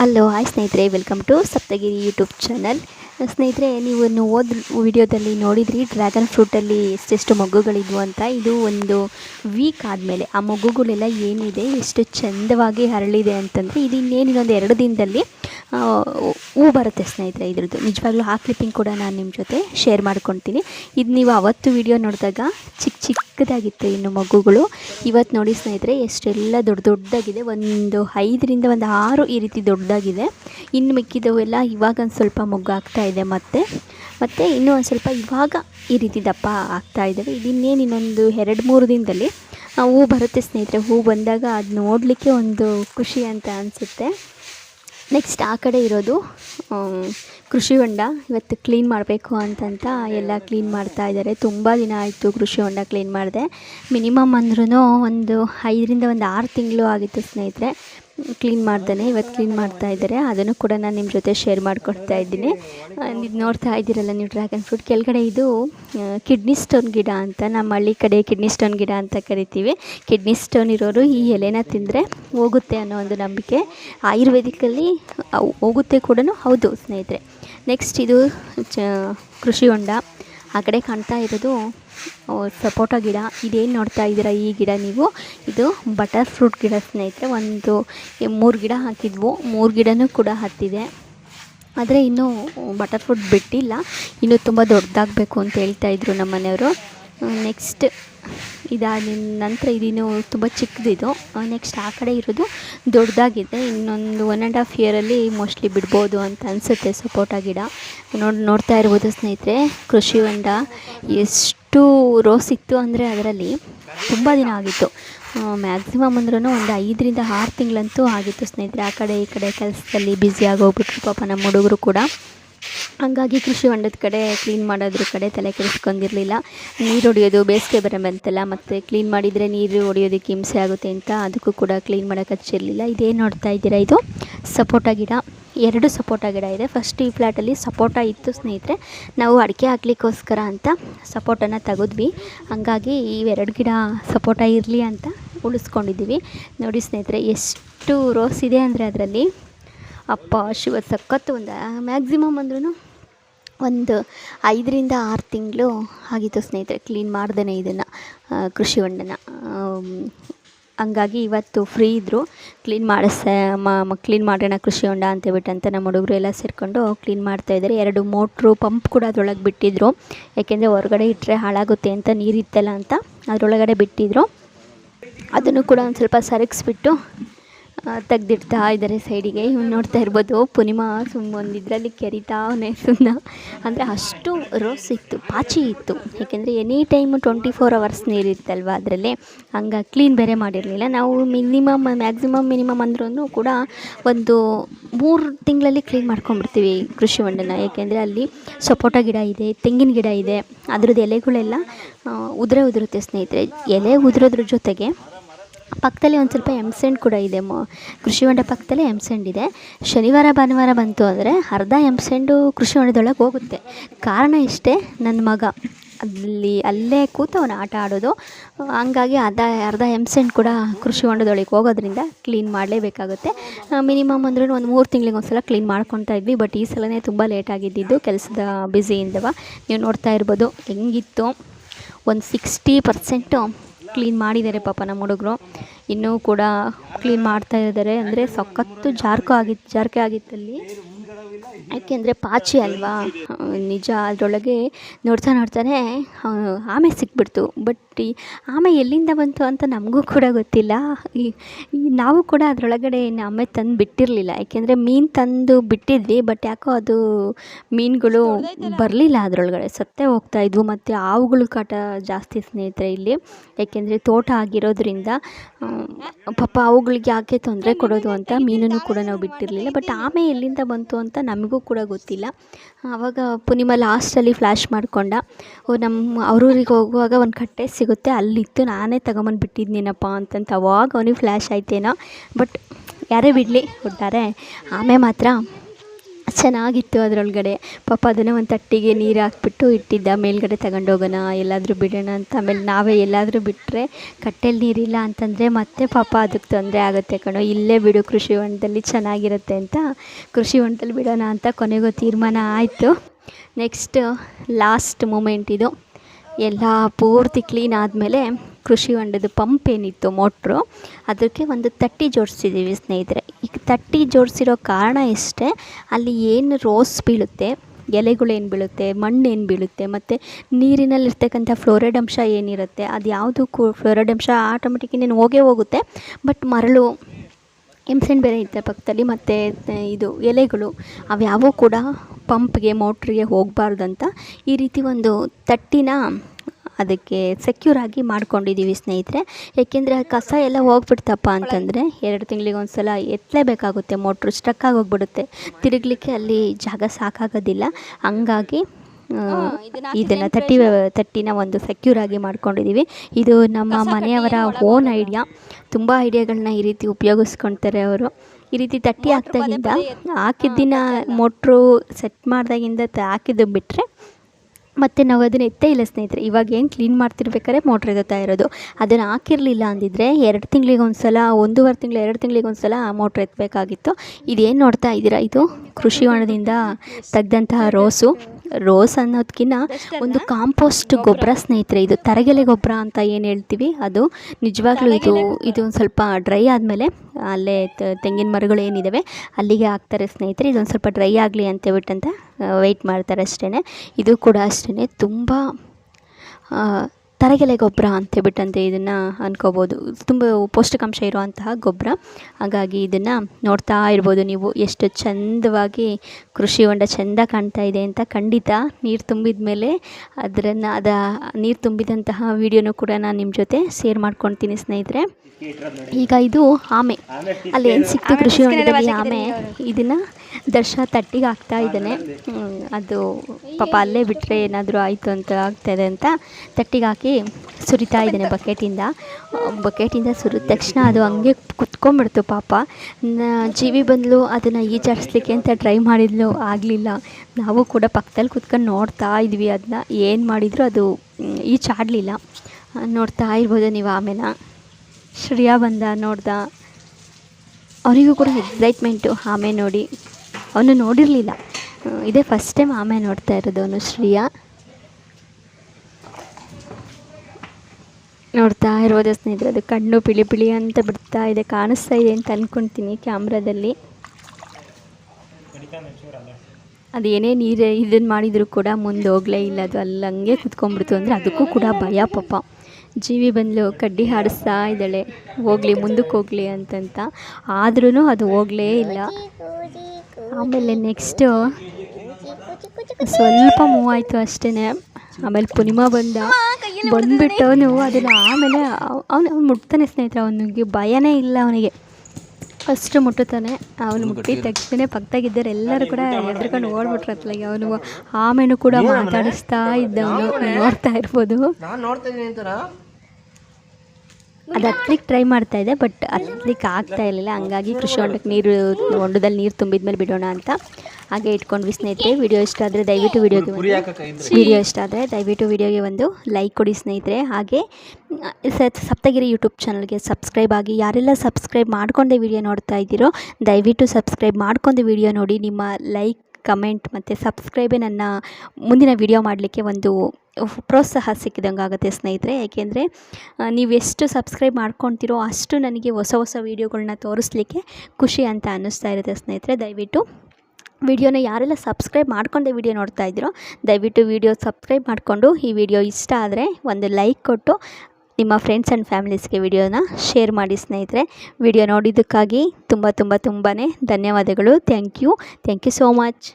Hello hi ಸ್ನೇಹಿತರೆ welcome to Saptagiri YouTube channel ಸ್ನೇಹಿತರೆ, ನೀವು ಓದ್ ವಿಡಿಯೋದಲ್ಲಿ ನೋಡಿದ್ರಿ ಡ್ರ್ಯಾಗನ್ ಫ್ರೂಟಲ್ಲಿ ಎಷ್ಟೆಷ್ಟು ಮಗುಗಳಿದ್ವು ಅಂತ. ಇದು ಒಂದು ವೀಕ್ ಆದಮೇಲೆ ಆ ಮಗುಗಳೆಲ್ಲ ಏನಿದೆ, ಎಷ್ಟು ಚಂದವಾಗಿ ಹರಳಿದೆ ಅಂತಂದರೆ, ಇದು ಇನ್ನೇನು ಇನ್ನೊಂದು ಎರಡು ದಿನದಲ್ಲಿ ಹೂ ಬರುತ್ತೆ ಸ್ನೇಹಿತರೆ ಇದ್ರದ್ದು. ನಿಜವಾಗ್ಲೂ ಆ ಕ್ಲಿಪ್ಪಿಂಗ್ ಕೂಡ ನಾನು ನಿಮ್ಮ ಜೊತೆ ಶೇರ್ ಮಾಡ್ಕೊತೀನಿ. ಇದು ನೀವು ಅವತ್ತು ವಿಡಿಯೋ ನೋಡಿದಾಗ ಚಿಕ್ಕ ಚಿಕ್ಕದಾಗಿತ್ತು ಇನ್ನು ಮಗುಗಳು. ಇವತ್ತು ನೋಡಿ ಸ್ನೇಹಿತರೆ, ಎಷ್ಟೆಲ್ಲ ದೊಡ್ಡ ದೊಡ್ಡದಾಗಿದೆ. ಒಂದು ಐದರಿಂದ ಒಂದು ಆರು ಈ ರೀತಿ ದೊಡ್ಡದಾಗಿದೆ. ಇನ್ನು ಮಿಕ್ಕಿದವೆಲ್ಲ ಇವಾಗ ಒಂದು ಸ್ವಲ್ಪ ಮೊಗ್ಗು ಆಗ್ತಾ ಇದೆ ಮತ್ತೆ. ಮತ್ತು ಇನ್ನೂ ಒಂದು ಸ್ವಲ್ಪ ಇವಾಗ ಈ ರೀತಿ ದಪ್ಪ ಆಗ್ತಾ ಇದ್ದಾವೆ ಇದಿನ್ನೇನು ಇನ್ನೊಂದು ಎರಡು ಮೂರು ದಿನದಲ್ಲಿ ಹೂ ಬರುತ್ತೆ ಸ್ನೇಹಿತರೆ. ಹೂ ಬಂದಾಗ ಅದು ನೋಡಲಿಕ್ಕೆ ಒಂದು ಖುಷಿ ಅಂತ ಅನಿಸುತ್ತೆ. ನೆಕ್ಸ್ಟ್ ಆ ಕಡೆ ಇರೋದು ಕೃಷಿ ಹೊಂಡ. ಇವತ್ತು ಕ್ಲೀನ್ ಮಾಡಬೇಕು ಅಂತಂತ ಎಲ್ಲ ಕ್ಲೀನ್ ಮಾಡ್ತಾ ಇದ್ದಾರೆ. ತುಂಬ ದಿನ ಆಯಿತು ಕೃಷಿ ಹೊಂಡ ಕ್ಲೀನ್ ಮಾಡಿದೆ. ಮಿನಿಮಮ್ ಅಂದ್ರೂ ಒಂದು ಐದರಿಂದ ಒಂದು ಆರು ತಿಂಗಳು ಆಗಿತ್ತು ಸ್ನೇಹಿತರೆ. ಕ್ಲೀನ್ ಮಾಡ್ತಾನೆ ಇವತ್ತು ಕ್ಲೀನ್ ಮಾಡ್ತಾ ಇದ್ದಾರೆ. ಅದನ್ನು ಕೂಡ ನಾನು ನಿಮ್ಮ ಜೊತೆ ಶೇರ್ ಮಾಡ್ಕೊಡ್ತಾ ಇದ್ದೀನಿ. ಇದು ನೋಡ್ತಾ ಇದ್ದೀರಲ್ಲ ನೀವು ಡ್ರ್ಯಾಗನ್ ಫ್ರೂಟ್ ಕೆಳಗಡೆ ಇದು ಕಿಡ್ನಿ ಸ್ಟೋನ್ ಗಿಡ ಅಂತ ನಮ್ಮ ಹಳ್ಳಿ ಕಡೆ ಕಿಡ್ನಿ ಸ್ಟೋನ್ ಗಿಡ ಅಂತ ಕರಿತೀವಿ. ಕಿಡ್ನಿ ಸ್ಟೋನ್ ಇರೋರು ಈ ಎಲೆನ ತಿಂದರೆ ಹೋಗುತ್ತೆ ಅನ್ನೋ ಒಂದು ನಂಬಿಕೆ. ಆಯುರ್ವೇದಿಕಲ್ಲಿ ಹೋಗುತ್ತೆ ಕೂಡ ಹೌದು ಸ್ನೇಹಿತರೆ. ನೆಕ್ಸ್ಟ್ ಇದು, ಚ, ಕೃಷಿ ಹೊಂಡ. ಆ ಕಡೆ ಕಾಣ್ತಾ ಇರೋದು ಸಪೋಟ ಗಿಡ. ಇದೇನು ನೋಡ್ತಾ ಇದ್ದೀರಾ ಈ ಗಿಡ ನೀವು? ಇದು ಬಟರ್ ಫ್ರೂಟ್ ಗಿಡ ಸ್ನೇಹಿತರೆ. ಒಂದು ಮೂರು ಗಿಡ ಹಾಕಿದ್ವು. ಮೂರು ಗಿಡನೂ ಕೂಡ ಹತ್ತಿದೆ. ಆದರೆ ಇನ್ನೂ ಬಟರ್ ಫ್ರೂಟ್ ಬಿಟ್ಟಿಲ್ಲ. ಇನ್ನೂ ತುಂಬ ದೊಡ್ಡದಾಗಬೇಕು ಅಂತ ಹೇಳ್ತಾ ಇದ್ರು ನಮ್ಮ ಮನೆಯವರು. ನೆಕ್ಸ್ಟ್ ಇದಾದ ನಂತರ ಇದಿನ್ನು ತುಂಬ ಚಿಕ್ಕದಿದು. ನೆಕ್ಸ್ಟ್ ಆ ಕಡೆ ಇರೋದು ದೊಡ್ಡದಾಗಿದೆ. ಇನ್ನೊಂದು ಒನ್ ಆ್ಯಂಡ್ ಹಾಫ್ ಇಯರಲ್ಲಿ ಮೋಸ್ಟ್ಲಿ ಬಿಡ್ಬೋದು ಅಂತ ಅನಿಸುತ್ತೆ ಸಪೋಟ ಗಿಡ. ನೋಡಿ, ನೋಡ್ತಾ ಇರ್ಬೋದು ಸ್ನೇಹಿತರೆ. ಕೃಷಿ ಹೊಂಡ ಎಷ್ಟು ರೋಸ್ ಇತ್ತು ಅಂದರೆ ಅದರಲ್ಲಿ ತುಂಬ ದಿನ ಆಗಿತ್ತು. ಮ್ಯಾಕ್ಸಿಮಮ್ ಅಂದ್ರೂ ಒಂದು ಐದರಿಂದ ಆರು ತಿಂಗಳಂತೂ ಆಗಿತ್ತು ಸ್ನೇಹಿತರೆ. ಆ ಕಡೆ ಈ ಕಡೆ ಕೆಲಸದಲ್ಲಿ ಬ್ಯುಸಿ ಆಗೋಗ್ಬಿಟ್ರು ಪಾಪ ನಮ್ಮ ಹುಡುಗರು ಕೂಡ. ಹಂಗಾಗಿ ಕೃಷಿ ಹೊಂಡದ ಕಡೆ ಕ್ಲೀನ್ ಮಾಡೋದ್ರ ಕಡೆ ತಲೆ ಕೆಡಿಸ್ಕೊಂಡಿರಲಿಲ್ಲ. ನೀರು ಹೊಡೆಯೋದು, ಬೇಸಿಗೆ ಬರ ಬಂತಲ್ಲ, ಮತ್ತು ಕ್ಲೀನ್ ಮಾಡಿದರೆ ನೀರು ಹೊಡೆಯೋದಕ್ಕೆ ಹಿಂಸೆ ಆಗುತ್ತೆ ಅಂತ ಅದಕ್ಕೂ ಕೂಡ ಕ್ಲೀನ್ ಮಾಡೋಕ್ಕೆ ಹಚ್ಚಿರಲಿಲ್ಲ. ಇದೇನು ನೋಡ್ತಾ ಇದ್ದೀರಾ ಇದು? ಸಪೋಟ ಗಿಡ. ಎರಡು ಸಪೋಟ ಗಿಡ ಇದೆ. ಫಸ್ಟ್ ಈ ಫ್ಲ್ಯಾಟಲ್ಲಿ ಸಪೋಟ ಇತ್ತು ಸ್ನೇಹಿತರೆ. ನಾವು ಅಡಿಕೆ ಹಾಕ್ಲಿಕ್ಕೋಸ್ಕರ ಅಂತ ಸಪೋಟನ ತೆಗೆದ್ವಿ. ಹಂಗಾಗಿ ಇವೆರಡು ಗಿಡ ಸಪೋಟ ಇರಲಿ ಅಂತ ಉಳಿಸ್ಕೊಂಡಿದ್ದೀವಿ. ನೋಡಿ ಸ್ನೇಹಿತರೆ, ಎಷ್ಟು ರೋಸ್ ಇದೆ ಅಂದರೆ ಅದರಲ್ಲಿ ಅಪ್ಪ ಶಿವ ಸಖತ್ತು ಒಂದು ಮ್ಯಾಕ್ಸಿಮಮ್ ಅಂದ್ರೂ ಒಂದು ಐದರಿಂದ ಆರು ತಿಂಗಳು ಆಗಿತ್ತು ಸ್ನೇಹಿತರೆ ಕ್ಲೀನ್ ಮಾಡ್ದೇ ಇದನ್ನು ಕೃಷಿ ಹೊಂಡನ. ಹಂಗಾಗಿ ಇವತ್ತು ಫ್ರೀ ಇದ್ದರು ಕ್ಲೀನ್ ಮಾಡಿಸ ಕ್ಲೀನ್ ಮಾಡೋಣ ಕೃಷಿ ಹೊಂಡ ಅಂತೇಳ್ಬಿಟ್ಟು ಅಂತ ನಮ್ಮ ಹುಡುಗರು ಎಲ್ಲ ಸೇರಿಕೊಂಡು ಕ್ಲೀನ್ ಮಾಡ್ತಾಯಿದ್ದಾರೆ ಎರಡು ಮೋಟ್ರು ಪಂಪ್ ಕೂಡ ಅದರೊಳಗೆ ಬಿಟ್ಟಿದ್ರು. ಯಾಕೆಂದರೆ ಹೊರಗಡೆ ಇಟ್ಟರೆ ಹಾಳಾಗುತ್ತೆ ಅಂತ ನೀರಿತ್ತಲ್ಲ ಅಂತ ಅದರೊಳಗಡೆ ಬಿಟ್ಟಿದ್ರು. ಅದನ್ನು ಕೂಡ ಒಂದು ಸ್ವಲ್ಪ ಸರಗಿಸ್ಬಿಟ್ಟು ತೆಗ್ದಿಡ್ತಾ ಇದ್ದಾರೆ ಸೈಡಿಗೆ. ಇವ್ನು ನೋಡ್ತಾ ಇರ್ಬೋದು ಪೂರ್ಣಿಮಾ ಸುಮ್ಮ ಒಂದು ಇದರಲ್ಲಿ ಕೆರಿತಾವನೆ ಅಂದರೆ ಅಷ್ಟು ರೋಸ್ ಇತ್ತು, ಪಾಚಿ ಇತ್ತು. ಏಕೆಂದರೆ any time twenty four hours ನೀರಿತ್ತಲ್ವ ಅದರಲ್ಲಿ. ಹಂಗೆ ಕ್ಲೀನ್ ಬೇರೆ ಮಾಡಿರಲಿಲ್ಲ. ನಾವು ಮಿನಿಮಮ್, ಮ್ಯಾಕ್ಸಿಮಮ್, ಮಿನಿಮಮ್ ಅಂದ್ರೂ ಕೂಡ ಒಂದು ಮೂರು ತಿಂಗಳಲ್ಲಿ ಕ್ಲೀನ್ ಮಾಡ್ಕೊಂಬಿಡ್ತೀವಿ ಕೃಷಿ ಹೊಂಡನ. ಏಕೆಂದರೆ ಅಲ್ಲಿ ಸಪೋಟ ಗಿಡ ಇದೆ, ತೆಂಗಿನ ಗಿಡ ಇದೆ. ಅದ್ರದ್ದು ಎಲೆಗಳೆಲ್ಲ ಉದುರೇ ಉದುರುತ್ತೆ ಸ್ನೇಹಿತರೆ. ಎಲೆ ಉದುರೋದ್ರ ಜೊತೆಗೆ ಪಕ್ಕದಲ್ಲಿ ಒಂದು ಸ್ವಲ್ಪ ಎಮ್ಸೆಂಡ್ ಕೂಡ ಇದೆ ಮ, ಕೃಷಿ ಹೊಂಡ ಪಕ್ಕದಲ್ಲೇ ಎಮ್ಸೆಂಡ್ ಇದೆ. ಶನಿವಾರ, ಭಾನುವಾರ ಬಂತು ಅಂದರೆ ಅರ್ಧ ಎಮ್ಸೆಂಡು ಕೃಷಿ ಹೊಂಡದೊಳಗೆ ಹೋಗುತ್ತೆ. ಕಾರಣ ಇಷ್ಟೇ ನನ್ನ ಮಗ. ಅಲ್ಲಿ, ಅಲ್ಲೇ ಕೂತು ಅವನು ಆಟ ಆಡೋದು. ಹಂಗಾಗಿ ಅರ್ಧ ಅರ್ಧ ಎಮ್ಸೆಂಡ್ ಕೂಡ ಕೃಷಿ ಹೊಂಡದೊಳಗೆ ಹೋಗೋದ್ರಿಂದ ಕ್ಲೀನ್ ಮಾಡಲೇಬೇಕಾಗುತ್ತೆ. ಮಿನಿಮಮ್ ಅಂದ್ರೂ ಒಂದು ಮೂರು ತಿಂಗಳಿಗೆ ಒಂದು ಸಲ ಕ್ಲೀನ್ ಮಾಡ್ಕೊತಾ ಇದ್ವಿ ಬಟ್ ಈ ಸಲನೇ ತುಂಬ ಲೇಟ್ ಆಗಿದ್ದಿದ್ದು, ಕೆಲಸದ ಬ್ಯುಸಿಯಿಂದವ ನೀವು ನೋಡ್ತಾ ಇರ್ಬೋದು, ಹೆಂಗಿತ್ತು? ಒಂದು ಸಿಕ್ಸ್ಟಿ ಪರ್ಸೆಂಟು ಕ್ಲೀನ್ ಮಾಡಿದ್ದಾರೆ ಪಾಪ ನಮ್ಮ ಹುಡುಗರು. ಇನ್ನೂ ಕೂಡ ಕ್ಲೀನ್ ಮಾಡ್ತಾ ಇದ್ದಾರೆ. ಅಂದರೆ ಸಖತ್ತು ಜಾರ್ಕು ಆಗಿತ್ತು ಜಾರ್ಕೆ ಆಗಿತ್ತಲ್ಲಿ. ಯಾಕೆಂದರೆ ಪಾಚಿ ಅಲ್ವಾ? ನಿಜ, ಅದರೊಳಗೆ ನೋಡ್ತಾ ನೋಡ್ತಾನೆ ಆಮೆ ಸಿಕ್ಬಿಡ್ತು. ಬಟ್ ಈ ಆಮೆ ಎಲ್ಲಿಂದ ಬಂತು ಅಂತ ನಮಗೂ ಕೂಡ ಗೊತ್ತಿಲ್ಲ. ಈ ನಾವು ಕೂಡ ಅದರೊಳಗಡೆ ಏನು ಆಮೆ ತಂದು ಬಿಟ್ಟಿರಲಿಲ್ಲ. ಯಾಕೆಂದರೆ ಮೀನು ತಂದು ಬಿಟ್ಟಿದ್ವಿ ಬಟ್ ಯಾಕೋ ಅದು ಮೀನುಗಳು ಬರಲಿಲ್ಲ ಅದರೊಳಗಡೆ. ಸತ್ತೇ ಹೋಗ್ತಾ ಇದ್ವು, ಮತ್ತು ಹಾವುಗಳ ಕಾಟ ಜಾಸ್ತಿ ಸ್ನೇಹಿತರೆ ಇಲ್ಲಿ. ಯಾಕೆಂದರೆ ತೋಟ ಆಗಿರೋದ್ರಿಂದ ಪಾಪ ಅವುಗಳಿಗೆ ಯಾಕೆ ತೊಂದರೆ ಕೊಡೋದು ಅಂತ ಮೀನನ್ನು ಕೂಡ ನಾವು ಬಿಟ್ಟಿರಲಿಲ್ಲ. ಬಟ್ ಆಮೆ ಎಲ್ಲಿಂದ ಬಂತು ಅಂತ ನಮಗೂ ಕೂಡ ಗೊತ್ತಿಲ್ಲ. ಆವಾಗ ಪುನಿಮ ಲಾಸ್ಟಲ್ಲಿ ಫ್ಲ್ಯಾಶ್ ಮಾಡಿಕೊಂಡ, ಓ ನಮ್ಮ ಅವ್ರೂರಿಗೆ ಹೋಗುವಾಗ ಒಂದು ಕಟ್ಟೆ ಸಿಗುತ್ತೆ, ಅಲ್ಲಿತ್ತು ನಾನೇ ತಗೊಂಬಂದು ಬಿಟ್ಟಿದ್ನೇನಪ್ಪ ಅಂತಂತ ಅವಾಗ ಅವನಿಗೆ ಫ್ಲ್ಯಾಶ್ ಆಯ್ತೇನೋ. ಬಟ್ ಯಾರೇ ಬಿಡಲಿ, ಒಟ್ಟಾರೆ, ಆಮೆ ಮಾತ್ರ. ಚೆನ್ನಾಗಿತ್ತು ಅದರೊಳಗಡೆ. ಪಾಪ ಅದನ್ನು ಒಂದು ತಟ್ಟಿಗೆ ನೀರು ಹಾಕ್ಬಿಟ್ಟು ಇಟ್ಟಿದ್ದ. ಮೇಲುಗಡೆ ತಗೊಂಡೋಗೋಣ ಎಲ್ಲಾದರೂ ಬಿಡೋಣ ಅಂತ. ಆಮೇಲೆ ನಾವೇ ಎಲ್ಲಾದರೂ ಬಿಟ್ಟರೆ ಕಟ್ಟೆಲಿ ನೀರಿಲ್ಲ ಅಂತಂದರೆ ಮತ್ತೆ ಪಾಪ ಅದಕ್ಕೆ ತೊಂದರೆ ಆಗುತ್ತೆ ಕಣೋ. ಇಲ್ಲೇ ಬಿಡು, ಕೃಷಿ ಹೊಂಡದಲ್ಲಿ ಚೆನ್ನಾಗಿರುತ್ತೆ ಅಂತ. ಕೃಷಿ ಹೊಂಡದಲ್ಲಿ ಬಿಡೋಣ ಅಂತ ಕೊನೆಗೂ ತೀರ್ಮಾನ ಆಯಿತು. ನೆಕ್ಸ್ಟ್, ಲಾಸ್ಟ್ ಮೂಮೆಂಟ್ ಇದು. ಎಲ್ಲ ಪೂರ್ತಿ ಕ್ಲೀನ್ ಆದಮೇಲೆ ಕೃಷಿ ಹೊಂಡದ ಪಂಪ್ ಏನಿತ್ತು ಮೋಟ್ರು ಅದಕ್ಕೆ ಒಂದು ತಟ್ಟಿ ಜೋಡಿಸಿದ್ದೀವಿ ಸ್ನೇಹಿತರೆ. ತಟ್ಟಿ ಜೋಡಿಸಿರೋ ಕಾರಣ ಇಷ್ಟೇ ಅಲ್ಲಿ ಏನು ರೋಸ್ ಬೀಳುತ್ತೆ ಎಲೆಗಳೇನು ಬೀಳುತ್ತೆ, ಮಣ್ಣು ಏನು ಬೀಳುತ್ತೆ, ಮತ್ತು ನೀರಿನಲ್ಲಿರ್ತಕ್ಕಂಥ ಫ್ಲೋರೈಡ್ ಅಂಶ ಏನಿರುತ್ತೆ, ಅದು ಯಾವುದಕ್ಕೂ ಫ್ಲೋರೈಡ್ ಅಂಶ ಆಟೋಮೆಟಿಕ್ ಇನ್ನೇನು ಹೋಗೇ ಹೋಗುತ್ತೆ. ಬಟ್ ಮರಳು ಎಮ್ಸೆಂಡ್ ಬೇರೆ ಇರುತ್ತೆ ಪಕ್ಕದಲ್ಲಿ ಮತ್ತು ಇದು ಎಲೆಗಳು ಅವ್ಯಾವೂ ಕೂಡ ಪಂಪ್ಗೆ ಮೋಟ್ರಿಗೆ ಹೋಗಬಾರ್ದಂತ ಈ ರೀತಿ ಒಂದು ತಟ್ಟಿನ ಅದಕ್ಕೆ ಸೆಕ್ಯೂರ್ ಆಗಿ ಮಾಡ್ಕೊಂಡಿದ್ದೀವಿ ಸ್ನೇಹಿತರೆ. ಏಕೆಂದರೆ ಕಸ ಎಲ್ಲ ಹೋಗ್ಬಿಡ್ತಪ್ಪ ಅಂತಂದರೆ ಎರಡು ತಿಂಗಳಿಗೆ ಒಂದು ಸಲ ಎತ್ತಲೇಬೇಕಾಗುತ್ತೆ ಮೋಟ್ರು ಸ್ಟ್ರಕ್ ಆಗೋಗ್ಬಿಡುತ್ತೆ. ತಿರುಗಲಿಕ್ಕೆ ಅಲ್ಲಿ ಜಾಗ ಸಾಕಾಗೋದಿಲ್ಲ. ಹಂಗಾಗಿ ಇದನ್ನು ತಟ್ಟಿ ತಟ್ಟಿನ ಒಂದು ಸೆಕ್ಯೂರ್ ಆಗಿ ಮಾಡ್ಕೊಂಡಿದ್ದೀವಿ ಇದು ನಮ್ಮ ಮನೆಯವರ ಓನ್ ಐಡಿಯಾ ತುಂಬ ಐಡಿಯಾಗಳನ್ನ ಈ ರೀತಿ ಉಪಯೋಗಿಸ್ಕೊಳ್ತಾರೆ ಅವರು. ಈ ರೀತಿ ತಟ್ಟಿ ಹಾಕ್ದಾಗಿಂದ ಹಾಕಿದ್ದಿನ ಮೋಟ್ರು ಸೆಟ್ ಮಾಡಿದಾಗಿಂದ ಹಾಕಿದ್ದು ಬಿಟ್ಟರೆ ಮತ್ತು ನಾವು ಅದನ್ನು ಎತ್ತೇ ಇಲ್ಲ ಸ್ನೇಹಿತರೆ. ಇವಾಗ ಏನು ಕ್ಲೀನ್ ಮಾಡ್ತಿರ್ಬೇಕಾದ್ರೆ ಮೋಟ್ರ್ ಎತ್ತುತ್ತಾ ಇರೋದು. ಅದನ್ನು ಹಾಕಿರಲಿಲ್ಲ ಅಂದಿದ್ರೆ ಎರಡು ತಿಂಗಳಿಗೆ ಒಂದು ಸಲ ಒಂದೂವರೆ ತಿಂಗಳು ಎರಡು ತಿಂಗಳಿಗೆ ಒಂದು ಸಲ ಮೋಟ್ರ್ ಎತ್ತಬೇಕಾಗಿತ್ತು ಇದೇನು ನೋಡ್ತಾ ಇದ್ದೀರಾ? ಇದು ಕೃಷಿ ತೆಗ್ದಂತಹ ರೋಸು. ರೋಸ್ ಅನ್ನೋದಕ್ಕಿಂತ ಒಂದು ಕಾಂಪೋಸ್ಟ್ ಗೊಬ್ಬರ ಸ್ನೇಹಿತರೆ ಇದು ತರಗೆಲೆ ಗೊಬ್ಬರ ಅಂತ ಏನು ಹೇಳ್ತೀವಿ? ಅದು ನಿಜವಾಗ್ಲೂ ಇದು ಇದು ಒಂದು ಸ್ವಲ್ಪ ಡ್ರೈ ಆದಮೇಲೆ ಅಲ್ಲೇ ತೆಂಗಿನ ಮರಗಳು ಏನಿದ್ದಾವೆ ಅಲ್ಲಿಗೆ ಹಾಕ್ತಾರೆ ಸ್ನೇಹಿತರೆ ಇದೊಂದು ಸ್ವಲ್ಪ ಡ್ರೈ ಆಗಲಿ ಅಂತ ಹೇಳ್ಬಿಟ್ಟಂತ ವೆಯ್ಟ್ ಮಾಡ್ತಾರೆ ಅಷ್ಟೇ ಇದು ಕೂಡ ಅಷ್ಟೇ ತುಂಬ ತರಗೆಲೆ ಗೊಬ್ಬರ ಅಂತ ಅಂತೇಳ್ಬಿಟ್ಟಂತೆ ಇದನ್ನು ಅನ್ಕೋಬೋದು. ತುಂಬ ಪೌಷ್ಟಿಕಾಂಶ ಇರುವಂತಹ ಗೊಬ್ಬರ. ಹಾಗಾಗಿ ಇದನ್ನು ನೋಡ್ತಾ ಇರ್ಬೋದು ನೀವು ಎಷ್ಟು ಚಂದವಾಗಿ ಕೃಷಿ ಹೊಂಡ ಚೆಂದ ಕಾಣ್ತಾ ಇದೆ ಅಂತ ಖಂಡಿತ ನೀರು ತುಂಬಿದ ಮೇಲೆ ಅದರನ್ನು ಅದ ನೀರು ತುಂಬಿದಂತಹ ವೀಡಿಯೋನು ಕೂಡ ನಾನು ನಿಮ್ಮ ಜೊತೆ ಶೇರ್ ಮಾಡ್ಕೊಳ್ತೀನಿ ಸ್ನೇಹಿತರೆ. ಈಗ ಇದು ಆಮೆ. ಅಲ್ಲಿ ಏನು ಸಿಕ್ತು ಕೃಷಿ ಹೊಂಡದಲ್ಲಿ ಆಮೆ? ಇದನ್ನು ದರ್ಶ ತಟ್ಟಿಗೆ ಹಾಕ್ತಾ ಇದ್ದಾನೆ. ಅದು ಪಾಪ ಅಲ್ಲೇ ಬಿಟ್ಟರೆ ಏನಾದರೂ ಆಯಿತು ಅಂತ ಆಗ್ತಾಯಿದೆ ಅಂತ ತಟ್ಟಿಗೆ ಹಾಕಿ ಸುರಿತಾ ಇದ್ದಾನೆ ಬಕೆಟಿಂದ. ಬಕೆಟಿಂದ ಸುರಿದ ತಕ್ಷಣ ಅದು ಹಂಗೆ ಕುತ್ಕೊಂಡ್ಬಿಡ್ತು ಪಾಪ. ಜೀವಿ ಬಂದಲು, ಅದನ್ನು ಈಜಾಡಿಸ್ಲಿಕ್ಕೆ ಅಂತ ಟ್ರೈ ಮಾಡಿದ್ಲು, ಆಗಲಿಲ್ಲ. ನಾವು ಕೂಡ ಪಕ್ಕದಲ್ಲಿ ಕುತ್ಕೊಂಡು ನೋಡ್ತಾ ಇದ್ವಿ ಅದನ್ನ ಏನು ಮಾಡಿದ್ರು ಅದು ಈಚಾಡಲಿಲ್ಲ ನೋಡ್ತಾ ಇರ್ಬೋದು ನೀವು ಆಮೇಲೆ. ಶ್ರೇಯಾ ಬಂದ, ನೋಡ್ದ. ಅವನಿಗೂ ಕೂಡ ಎಕ್ಸೈಟ್ಮೆಂಟು ಆಮೆ ನೋಡಿ. ಅವನು ನೋಡಿರಲಿಲ್ಲ. ಇದೇ ಫಸ್ಟ್ ಟೈಮ್ ಆಮೆ ನೋಡ್ತಾ ಇರೋದು ಅವನು, ಶ್ರೇಯಾ. ನೋಡ್ತಾ ಇರ್ಬೋದು ಸ್ನೇಹಿತರೆ, ಅದು ಕಣ್ಣು ಬಿಳಿ ಬಿಳಿ ಅಂತ ಬಿಡ್ತಾ ಇದೆ, ಕಾಣಿಸ್ತಾ ಇದೆ ಅಂತ ಅಂದ್ಕೊಳ್ತೀನಿ ಕ್ಯಾಮ್ರಾದಲ್ಲಿ. ಅದು ಏನೇ ನೀರು ಇದನ್ನು ಮಾಡಿದರೂ ಕೂಡ ಮುಂದೆ ಹೋಗಲೇ ಇಲ್ಲ, ಅದು ಅಲ್ಲಿ ಹಂಗೆ ಕುತ್ಕೊಂಡ್ಬಿಡ್ತು ಅಂದರೆ ಅದಕ್ಕೂ ಕೂಡ ಭಯ ಪಾಪ. ಜೀವಿ ಬಂದಳು ಕಡ್ಡಿ ಹಾಡಿಸ್ತಾ ಇದ್ದಾಳೆ, ಹೋಗಲಿ ಮುಂದಕ್ಕೆ ಹೋಗಲಿ ಅಂತಂತ. ಆದ್ರೂ ಅದು ಹೋಗಲೇ ಇಲ್ಲ. ಆಮೇಲೆ ನೆಕ್ಸ್ಟು ಸ್ವಲ್ಪ ಮೂವ್ ಆಯಿತು ಅಷ್ಟೇ ಆಮೇಲೆ ಪುನಿಮಾ ಬಂದ. ಬಂದ್ಬಿಟ್ಟು ಅವನು ಅದನ್ನು ಆಮೇಲೆ ಅವನು ಅವ್ನು ಮುಟ್ತಾನೆ ಸ್ನೇಹಿತರೆ ಅವನಿಗೆ ಭಯನೇ ಇಲ್ಲ ಅವನಿಗೆ. ಫಸ್ಟ್ ಮುಟ್ಟುತ್ತಾನೆ ಅವನು ಮುಟ್ಟಿದ ತಕ್ಷಣ ಪಕ್ಕದಾಗಿದ್ದರೆ ಎಲ್ಲರೂ ಕೂಡ ಎದ್ರುಕೊಂಡು ಓಡ್ಬಿಟ್ರು ಅತ್ಲಾಗೆ. ಅವನು ಆಮೇಲೆ ಕೂಡ ಮಾತಾಡಿಸ್ತಾ ಇದ್ದವನು ನೋಡ್ತಾ ಇರ್ಬೋದು. ಅದು ಹತ್ಲಿಕ್ಕೆ ಟ್ರೈ ಮಾಡ್ತಾ ಇದೆ ಬಟ್ ಹತ್ಲಿಕ್ಕೆ ಆಗ್ತಾ ಇರಲಿಲ್ಲ. ಹಂಗಾಗಿ ಕೃಷಿ ಹೊಂಡಕ್ಕೆ ನೀರು ಹೊಂಡದಲ್ಲಿ ನೀರು ತುಂಬಿದ ಮೇಲೆ ಬಿಡೋಣ ಅಂತ. ಹಾಗೆ ಇಟ್ಕೊಂಡ್ವಿ ಸ್ನೇಹಿತರೆ ವಿಡಿಯೋ ಇಷ್ಟ ಆದರೆ ದಯವಿಟ್ಟು ವಿಡಿಯೋಗೆ ವಿಡಿಯೋ ಇಷ್ಟ ಆದರೆ ದಯವಿಟ್ಟು ವಿಡಿಯೋಗೆ ಒಂದು ಲೈಕ್ ಕೊಡಿ ಸ್ನೇಹಿತರೆ. ಹಾಗೆ ಸಪ್ತಗಿರಿ ಯೂಟ್ಯೂಬ್ ಚಾನಲ್ಗೆ ಸಬ್ಸ್ಕ್ರೈಬ್ ಆಗಿ ಯಾರೆಲ್ಲ ಸಬ್ಸ್ಕ್ರೈಬ್ ಮಾಡ್ಕೊಂಡೆ ವಿಡಿಯೋ ನೋಡ್ತಾ ಇದ್ದೀರೋ ದಯವಿಟ್ಟು ಸಬ್ಸ್ಕ್ರೈಬ್ ಮಾಡ್ಕೊಂಡು ವಿಡಿಯೋ ನೋಡಿ. ನಿಮ್ಮ ಲೈಕ್ ಕಮೆಂಟ್ ಮತ್ತು ಸಬ್ಸ್ಕ್ರೈಬೇ ನನ್ನ ಮುಂದಿನ ವಿಡಿಯೋ ಮಾಡಲಿಕ್ಕೆ ಒಂದು ಪ್ರೋತ್ಸಾಹ ಸಿಕ್ಕಿದಂಗೆ ಆಗುತ್ತೆ ಸ್ನೇಹಿತರೆ. ಏಕೆಂದರೆ ನೀವು ಎಷ್ಟು ಸಬ್ಸ್ಕ್ರೈಬ್ ಮಾಡ್ಕೊಳ್ತೀರೋ ಅಷ್ಟು ನನಗೆ ಹೊಸ ಹೊಸ ವೀಡಿಯೋಗಳನ್ನ ತೋರಿಸ್ಲಿಕ್ಕೆ ಖುಷಿ ಅಂತ ಅನ್ನಿಸ್ತಾ ಇರುತ್ತೆ ಸ್ನೇಹಿತರೆ. ದಯವಿಟ್ಟು ವಿಡಿಯೋನ ಯಾರೆಲ್ಲ ಸಬ್ಸ್ಕ್ರೈಬ್ ಮಾಡ್ಕೊಂಡೆ ವಿಡಿಯೋ ನೋಡ್ತಾ ಇದ್ದೀರೋ, ದಯವಿಟ್ಟು ವಿಡಿಯೋ ಸಬ್ಸ್ಕ್ರೈಬ್ ಮಾಡಿಕೊಂಡು ಈ ವಿಡಿಯೋ ಇಷ್ಟ ಆದರೆ ಒಂದು ಲೈಕ್ ಕೊಟ್ಟು ನಿಮ್ಮ ಫ್ರೆಂಡ್ಸ್ ಆ್ಯಂಡ್ ಫ್ಯಾಮಿಲೀಸ್ಗೆ ವಿಡಿಯೋನ ಶೇರ್ ಮಾಡಿ ಸ್ನೇಹಿತರೆ. ವಿಡಿಯೋ ನೋಡಿದ್ದಕ್ಕಾಗಿ ತುಂಬ ತುಂಬ ತುಂಬಾ ಧನ್ಯವಾದಗಳು. Thank you thank you so much